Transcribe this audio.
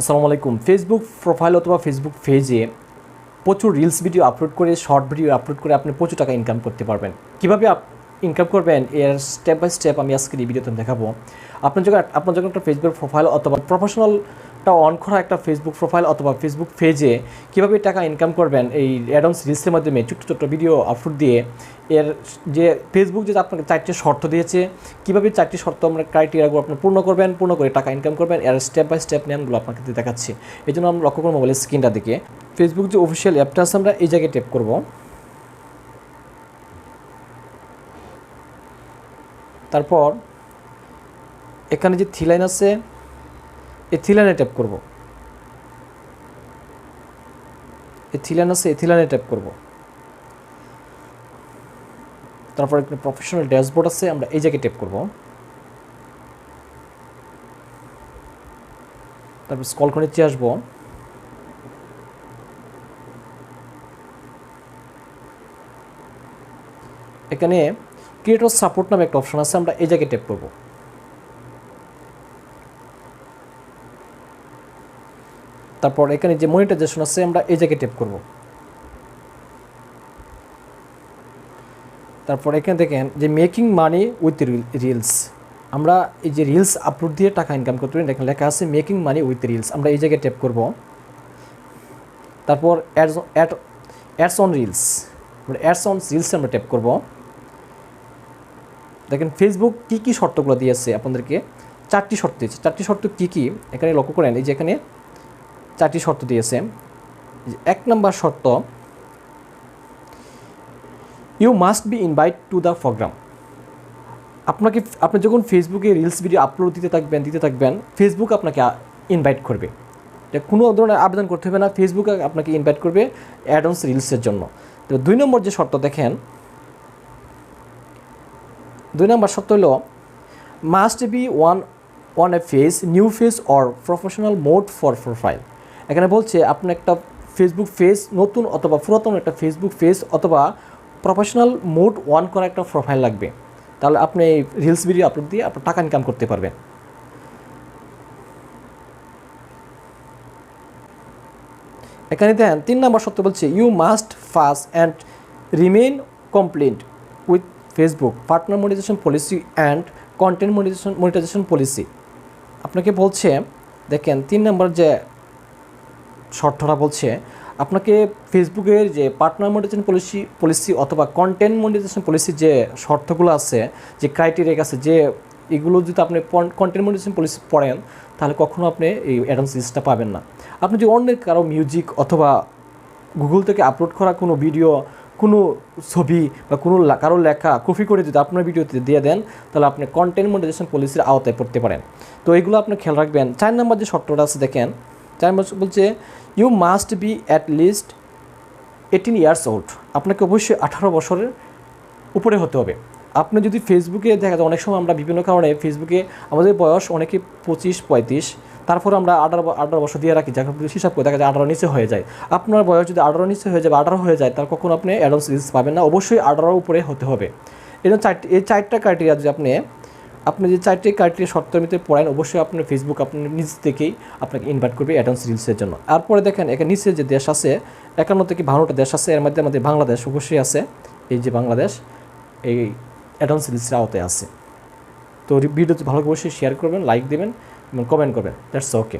আসসালামু আলাইকুম। Facebook profile অথবা ফেসবুক পেজে প্রচুর রিলস ভিডিও আপলোড করে শর্ট ভিডিও আপলোড করে আপনি প্রচুর টাকা ইনকাম করতে পারবেন। কীভাবে ইনকাম করবেন, এর স্টেপ বাই স্টেপ আমি আজকে এই ভিডিওতে দেখাবো। আপনার যখন আপনার যখন একটা ফেসবুক প্রোফাইল অথবা প্রফেশনালটা অন করা একটা ফেসবুক প্রোফাইল অথবা ফেসবুক পেজে কীভাবে টাকা ইনকাম করবেন, এই অ্যাডন্স রিলসের মাধ্যমে, ছোট্ট ছোট্ট ভিডিও আপলোড দিয়ে এর যে ফেসবুক যে আপনাকে চারটি শর্ত দিয়েছে, কীভাবে চারটি শর্ত আমরা ক্রাইটেরিয়াগুলো আপনি পূর্ণ করবেন, পূর্ণ করে টাকা ইনকাম করবেন, এর স্টেপ বাই স্টেপ নিয়মগুলো আপনাকে দেখাচ্ছি। এই জন্য আমরা লক্ষ্য করব মোবাইলের স্ক্রিনটা দিকে। ফেসবুক যে অফিসিয়াল অ্যাপটা আছে, আমরা এই জায়গায় টেপ করব। তারপর এখানে যে থ্রি লাইন আছে, এই থ্রি লাইনে ট্যাপ করব। এই থ্রি লাইন আছে, এই থ্রি লাইনে ট্যাপ করব। তারপর এখানে প্রফেশনাল ড্যাশবোর্ড আছে, আমরা এই জায়গায় ট্যাপ করব। তারপর স্কল করে নিচে আসব। এখানে ক্রিয়েটর সাপোর্ট নামে একটা অপশন আছে, আমরা এই জায়গায় ট্যাপ করব। তারপর এখানে যে মনিটাইজেশন আছে, আমরা এই জায়গায় ট্যাপ করব। তারপর এখানে দেখেন যে মেকিং মানি উইথ রিলস আমরা এই যে রিলস আপলোড দিয়ে টাকা ইনকাম করতে পারি এখানে লেখা আছে মেকিং মানি উইথ রিলস আমরা এই জায়গায় ট্যাপ করব। তারপর ads add ads on reels ads on রিলসে আমরা ট্যাপ করব। দেখেন ফেসবুক কী কী শর্তগুলো দিয়েছে আপনাদেরকে? চারটি শর্ত দিয়েছে। চারটি শর্ত কী কী? এখানে লক্ষ্য করেন, এই যে এখানে চারটি শর্ত দিয়েছে। এক নম্বর শর্ত you must be invite to the programme আপনাকে, আপনি যখন ফেসবুকে রিলস ভিডিও আপলোড দিতে থাকবেন দিতে থাকবেন ফেসবুক আপনাকে ইনভাইট করবে। এটা কোনো ধরনের আবেদন করতে হবে না ফেসবুক আপনাকে ইনভাইট করবে অ্যাডন্স রিলসের জন্য। তো দুই নম্বর যে শর্ত দেখেন, দুই নম্বর শর্ত হলো must be one one a face new face or professional mode for profile এখানে বলছে, আপনি একটা ফেসবুক ফেস নতুন অথবা পুরাতন একটা ফেসবুক ফেস অথবা প্রফেশনাল মোড ওয়ান করা একটা প্রোফাইল লাগবে। তাহলে আপনি রিলস ভিডিও আপলোড দিয়ে আপনার টাকা ইনকাম করতে পারবেন। এখানে দেন তিন নম্বর সত্য বলছে you must first and remain compliant with Facebook partner monetization policy and content monetization monetization policy আপনাকে বলছে, দেখেন, তিন নম্বর যে শর্তটা বলছে আপনাকে ফেসবুকের যে পার্টনার মনিটাইজেশন পলিসি পলিসি অথবা কন্টেন্ট মনিটাইজেশন পলিসির যে শর্তগুলো আছে, যে ক্রাইটেরিয়া আছে, যে এগুলো যদি আপনি কন্টেন্ট মনিটাইজেশন পলিসি পড়েন, তাহলে কখনো আপনি এই অ্যাডভান্স লিস্টটা পাবেন না। আপনি যদি অন্যের কারও মিউজিক অথবা গুগল থেকে আপলোড করা কোনো ভিডিও কোনো ছবি বা কোনো কারও লেখা কপি করে যদি আপনার ভিডিওতে দিয়ে দেন, তাহলে আপনি কন্টেন্ট মনিটাইজেশন পলিসির আওতায় পড়তে পারেন। তো এগুলো আপনি খেয়াল রাখবেন। চার নম্বর যে শর্তটা আছে, দেখেন চার বলছে you must be at least eighteen years old আপনাকে অবশ্যই আঠারো বছরের উপরে হতে হবে। আপনি যদি ফেসবুকে দেখা যায়, অনেক সময় আমরা বিভিন্ন কারণে ফেসবুকে আমাদের বয়স অনেকে পঁচিশ, পঁয়ত্রিশ, তারপর আমরা আঠারো আঠারো বছর দিয়ে রাখি যাকে হিসাব করে দেখা যায় আঠারো নিচে হয়ে যায়। আপনার বয়স যদি আঠারো নিচে হয়ে যায় বা আঠারো হয়ে যায়, তার কখন আপনি অ্যাডভান্স রিলস পাবেন না, অবশ্যই আঠারোর উপরে হতে হবে। এই চারটি, এই চারটা ক্রাইটেরিয়া যদি আপনি আপনি যে চারটি ক্রাইটেরিয়া ভিতরে পড়েন, অবশ্যই আপনার ফেসবুক আপনার নিজ থেকেই আপনাকে ইনভাইট করবে অ্যাডভান্স রিলসের জন্য। তারপরে দেখেন, এখানে নিচে যে দেশ আছে, একান্ন থেকে বাহান্নটা দেশ আছে, এর মধ্যে আমাদের বাংলাদেশ অবশ্যই আছে। এই যে বাংলাদেশ, এই অ্যাডভান্স রিলসের আওতায় আছে। তো ভিডিওটি ভালো অবশ্যই শেয়ার করবেন লাইক দেবেন এবং কমেন্ট করবেন। That's okay